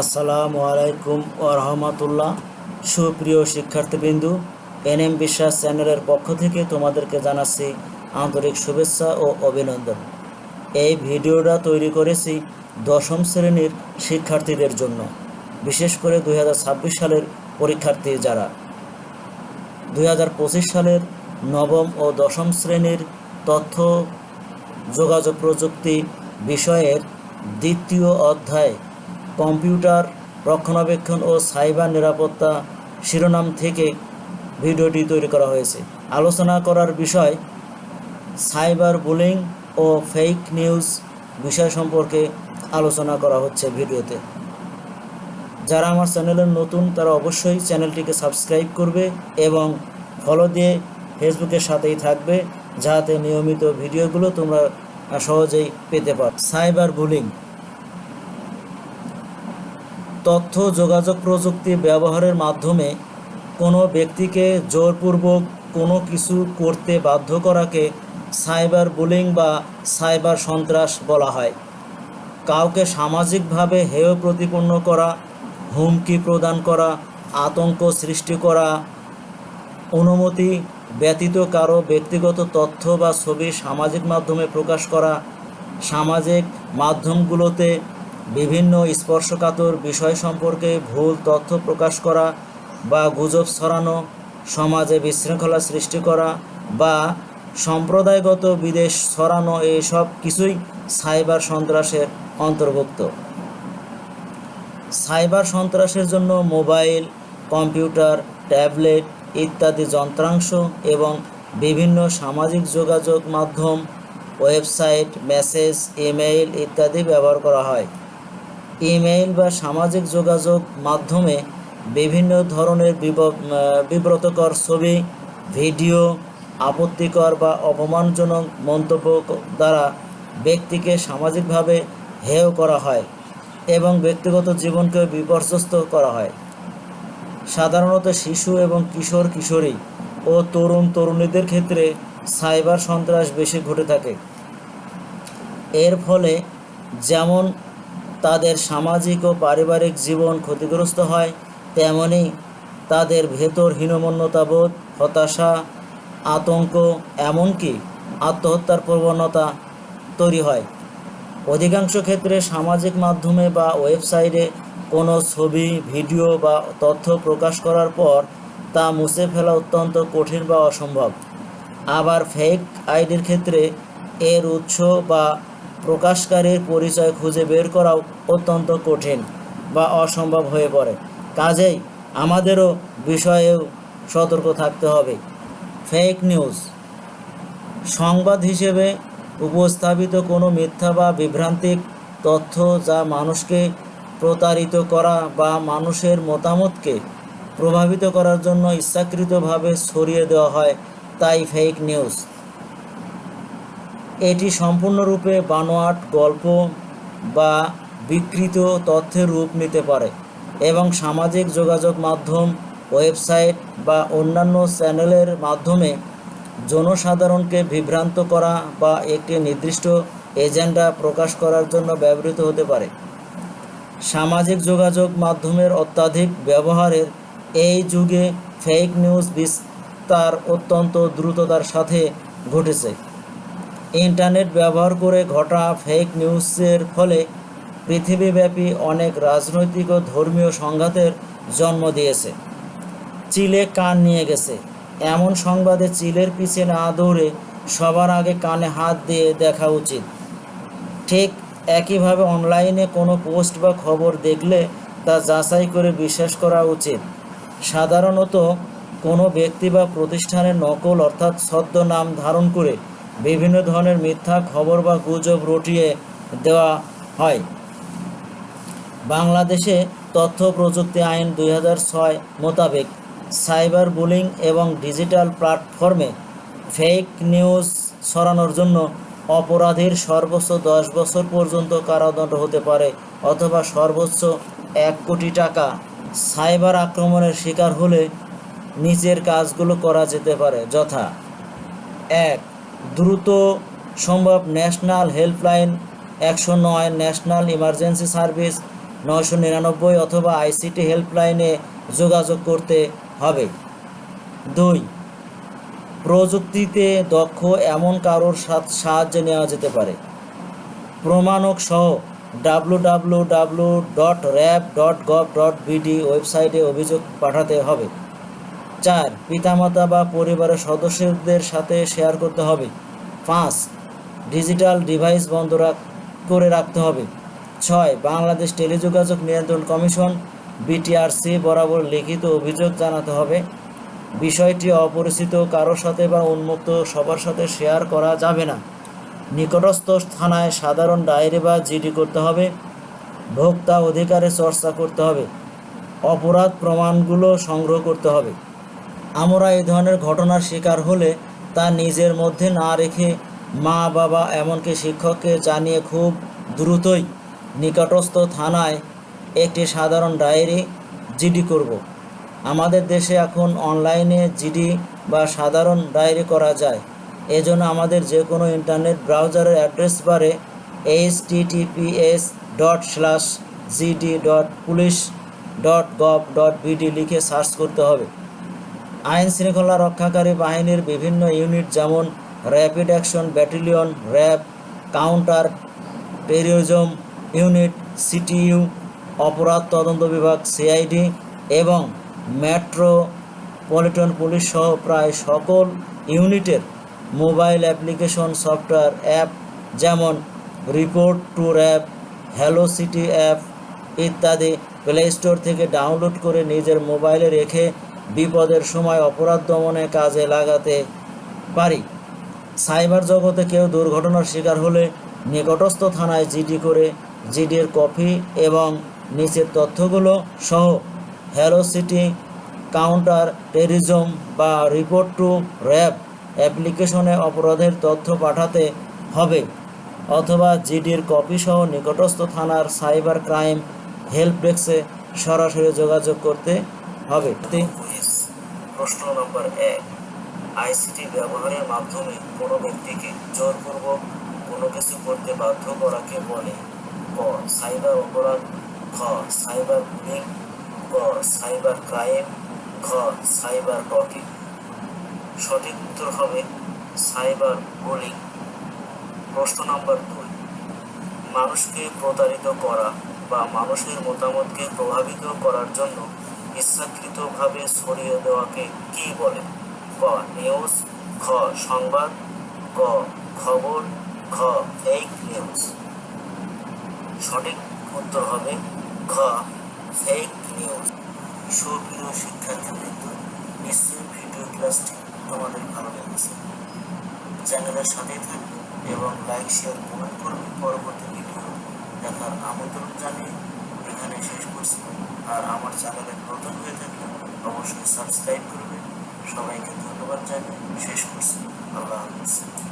আসসালামু আলাইকুম ও রহমতুল্লাহ। সুপ্রিয় শিক্ষার্থীবৃন্দু, এনএম বিশ্বাস চ্যানেলের পক্ষ থেকে তোমাদেরকে জানাচ্ছি আন্তরিক শুভেচ্ছা ও অভিনন্দন। এই ভিডিওটা তৈরি করেছি দশম শ্রেণির শিক্ষার্থীদের জন্য, বিশেষ করে দুই হাজার ছাব্বিশ সালের পরীক্ষার্থী যারা। দুই হাজার পঁচিশ সালের নবম ও দশম শ্রেণির তথ্য, যোগাযোগ প্রযুক্তি বিষয়ের দ্বিতীয় অধ্যায় কম্পিউটার রক্ষণাবেক্ষণ ও সাইবার নিরাপত্তা শিরোনাম থেকে ভিডিওটি তৈরি করা হয়েছে। আলোচনা করার বিষয়, সাইবার বুলিং ও ফেক নিউজ বিষয় সম্পর্কে আলোচনা করা হচ্ছে ভিডিওতে। যারা আমার চ্যানেলের নতুন, তারা অবশ্যই চ্যানেলটিকে সাবস্ক্রাইব করবে এবং ফলো দিয়ে ফেসবুকের সাথেই থাকবে, যাতে নিয়মিত ভিডিওগুলো তোমরা সহজেই পেতে পারো। সাইবার বুলিং তথ্য, যোগাযোগ প্রযুক্তি ব্যবহারের মাধ্যমে কোনো ব্যক্তিকে জোরপূর্বক কোনো কিছু করতে বাধ্য করাকে সাইবার বুলিং বা সাইবার সন্ত্রাস বলা হয়। কাউকে সামাজিকভাবে হেয় প্রতিপন্ন করা, হুমকি প্রদান করা, আতঙ্ক সৃষ্টি করা, অনুমতি ব্যতীত কারও ব্যক্তিগত তথ্য বা ছবি সামাজিক মাধ্যমে প্রকাশ করা, সামাজিক মাধ্যমগুলোতে বিভিন্ন স্পর্শকাতর বিষয় সম্পর্কে ভুল তথ্য প্রকাশ করা বা গুজব ছড়ানো, সমাজে বিশৃঙ্খলা সৃষ্টি করা বা সম্প্রদায়গত বিদেশ ছড়ানো এইসব কিছুই সাইবার সন্ত্রাসের অন্তর্ভুক্ত। সাইবার সন্ত্রাসের জন্য মোবাইল, কম্পিউটার, ট্যাবলেট ইত্যাদি যন্ত্রাংশ এবং বিভিন্ন সামাজিক যোগাযোগ মাধ্যম, ওয়েবসাইট, মেসেজ, ইমেইল ইত্যাদি ব্যবহার করা হয়। ইমেইল বা সামাজিক যোগাযোগ মাধ্যমে বিভিন্ন ধরনের বিব- বিব্রতকর ছবি, ভিডিও, আপত্তিকর বা অপমানজনক মন্তব্য দ্বারা ব্যক্তিকে সামাজিকভাবে হেয় করা হয় এবং ব্যক্তিগত জীবনকে বিপর্যস্ত করা হয়। সাধারণত শিশু এবং কিশোর, কিশোরী ও তরুণ তরুণীদের ক্ষেত্রে সাইবার সন্ত্রাস বেশি ঘটে থাকে। এর ফলে যেমন তাদের সামাজিক ও পারিবারিক জীবন ক্ষতিগ্রস্ত হয়, তেমনি তাদের ভেতর হীনমন্যতাবোধ হতাশা, আতঙ্ক, এমনকি আত্মহত্যার প্রবণতা তৈরি হয়। অধিকাংশ ক্ষেত্রে সামাজিক মাধ্যমে বা ওয়েবসাইটে কোনো ছবি, ভিডিও বা তথ্য প্রকাশ করার পর তা মুছে ফেলা অত্যন্ত কঠিন বা অসম্ভব। আবার ফেক আইডির ক্ষেত্রে এর উৎস বা প্রকাশকারীর পরিচয় খুঁজে বের করাও অত্যন্ত কঠিন বা অসম্ভব হয়ে পড়ে। কাজেই আমাদেরও বিষয়েও সতর্ক থাকতে হবে। Fake news. সংবাদ হিসেবে উপস্থাপিত কোনো মিথ্যা বা বিভ্রান্তিক তথ্য যা মানুষকে প্রতারিত করা বা মানুষের মতামতকে প্রভাবিত করার জন্য ইচ্ছাকৃতভাবে ছড়িয়ে দেওয়া হয়, তাই ফেক নিউজ। এটি সম্পূর্ণরূপে বানোয়াট গল্প বা বিকৃত তথ্যের রূপ নিতে পারে এবং সামাজিক যোগাযোগ মাধ্যম, ওয়েবসাইট বা অন্যান্য চ্যানেলের মাধ্যমে জনসাধারণকে বিভ্রান্ত করা বা একটি নির্দিষ্ট এজেন্ডা প্রকাশ করার জন্য ব্যবহৃত হতে পারে। সামাজিক যোগাযোগ মাধ্যমের অত্যাধিক ব্যবহারের এই যুগে ফেক নিউজ বিস্তার অত্যন্ত দ্রুততার সাথে ঘটেছে। ইন্টারনেট ব্যবহার করে ঘটা ফেক নিউজের ফলে পৃথিবীব্যাপী অনেক রাজনৈতিক ও ধর্মীয় সংঘাতের জন্ম দিয়েছে। চিলে কান নিয়ে গেছে। এমন সংবাদে চিলের পিছে না দৌড়ে সবার আগে কানে হাত দিয়ে দেখা উচিত। ঠিক একইভাবে অনলাইনে কোনো পোস্ট বা খবর দেখলে তা যাচাই করে বিশ্বাস করা উচিত। সাধারণত কোনো ব্যক্তি বা প্রতিষ্ঠানের নকল অর্থাৎ ছদ্ম নাম ধারণ করে বিভিন্ন ধরনের মিথ্যা খবর বা গুজব রটিয়ে দেওয়া হয়। বাংলাদেশে তথ্য প্রযুক্তি আইন দুই হাজার ছয় মোতাবেক সাইবার বুলিং এবং ডিজিটাল প্ল্যাটফর্মে ফেক নিউজ ছড়ানোর জন্য অপরাধীর সর্বোচ্চ দশ বছর পর্যন্ত কারাদণ্ড হতে পারে অথবা সর্বোচ্চ এক কোটি টাকা। সাইবার আক্রমণের শিকার হলে নিচের কাজগুলো করা যেতে পারে। যথা এক দ্রুত সম্ভব ন্যাশনাল হেল্পলাইন একশো নয়, ন্যাশনাল ইমার্জেন্সি সার্ভিস নশো নিরানব্বই অথবা আইসিটি হেল্পলাইনে যোগাযোগ করতে হবে। দুই, প্রযুক্তিতে দক্ষ এমন কারোর সাহায্য নেওয়া যেতে পারে। প্রমাণক সহ W W W dot RAB dot gov dot BD ওয়েবসাইটে অভিযোগ পাঠাতে হবে। চার, পিতামাতা বা পরিবারের সদস্যদের সাথে শেয়ার করতে হবে। পাঁচ ডিজিটাল ডিভাইস বন্ধ করে রাখতে হবে। ছয়, বাংলাদেশ টেলিযোগাযোগ নিয়ন্ত্রণ কমিশন, বিটিআরসি বরাবর লিখিত অভিযোগ জানাতে হবে। বিষয়টি অপরিচিত, কারোর সাথে বা উন্মুক্ত, সবার সাথে শেয়ার করা যাবে না। নিকটস্থ থানায় সাধারণ ডায়েরি বা জিডি করতে হবে। ভোক্তা অধিকারে চর্চা করতে হবে। অপরাধ প্রমাণগুলো সংগ্রহ করতে হবে। আমরা এই ধরনের ঘটনার শিকার হলে তা নিজের মধ্যে না রেখে মা, বাবা, এমনকি শিক্ষককে জানিয়ে খুব দ্রুতই নিকটস্থ থানায় একটি সাধারণ ডায়েরি জিডি করব। আমাদের দেশে এখন অনলাইনে জিডি বা সাধারণ ডায়েরি করা যায়। এজন্য আমাদের যে কোনো ইন্টারনেট ব্রাউজারের অ্যাড্রেস বারে HTTPS dot slash GD dot police dot gov dot BD লিখে সার্চ করতে হবে। আইন শৃঙ্খলা রক্ষাকারী বাহিনীর বিভিন্ন ইউনিট যেমন rapid action battalion, RAB, counter terrorism unit, CTU, অপরাধ তদন্ত বিভাগ, সিআইডি এবং মেট্রোপলিটন পুলিশ সহ প্রায় সকল ইউনিটের মোবাইল অ্যাপ্লিকেশন, সফটওয়্যার, অ্যাপ যেমন report to RAB, hello city app ইত্যাদি প্লে স্টোর থেকে ডাউনলোড করে নিজের মোবাইলে রেখে বিপদের সময় অপরাধ দমনে কাজে লাগাতে পারি। সাইবার জগতে কেউ দুর্ঘটনার শিকার হলে নিকটস্থ থানায় জিডি করে জিডির কপি এবং নিচের তথ্যগুলো সহ হ্যালো সিটি, কাউন্টার, টেরিজম বা রিপোর্ট টু র্যাব অ্যাপ্লিকেশনে অপরাধের তথ্য পাঠাতে হবে অথবা জিডির কপি সহ নিকটস্থ থানার সাইবার ক্রাইম হেল্প ডেস্কে সরাসরি যোগাযোগ করতে হবে। প্রশ্ন নম্বর এক আইসিটি ব্যবহারের মাধ্যমে কোনো ব্যক্তিকে জোরপূর্বক কোনো কিছু করতে বাধ্য করাকে বলে? ক, সাইবার অপরাধ খ সাইবার বুলিং, গ, সাইবার ক্রাইম খ সাইবার টকিং সঠিক উত্তর হবে সাইবার বুলিং। প্রশ্ন নম্বর দুই, মানুষকে প্রতারিত করা বা মানুষের মতামতকে প্রভাবিত করার জন্য ইচ্ছাকৃতভাবে ছড়িয়ে দেওয়াকে কি বলে? ক নিউজ খ সংবাদ ক খবর খ ফেক নিউজ সঠিক উত্তর হবে খ ফেক নিউজ সুপ্রিয় শিক্ষার্থীবৃন্দ নিশ্চয়ই ভিডিও ক্লাসটি তোমাদের ভালো লেগেছে। চ্যানেলের সাথেই থাকবে এবং লাইক শেয়ার কমেন্ট করবে। পরবর্তী ভিডিও দেখার আমন্ত্রণ জানিয়ে এখানে শেষ করছি। আর আমার চ্যানেলে নতুন হয়ে থাকলে অবশ্যই সাবস্ক্রাইব করবে। সবাইকে ধন্যবাদ জানিয়ে শেষ করছি। আল্লাহ হাফিজ।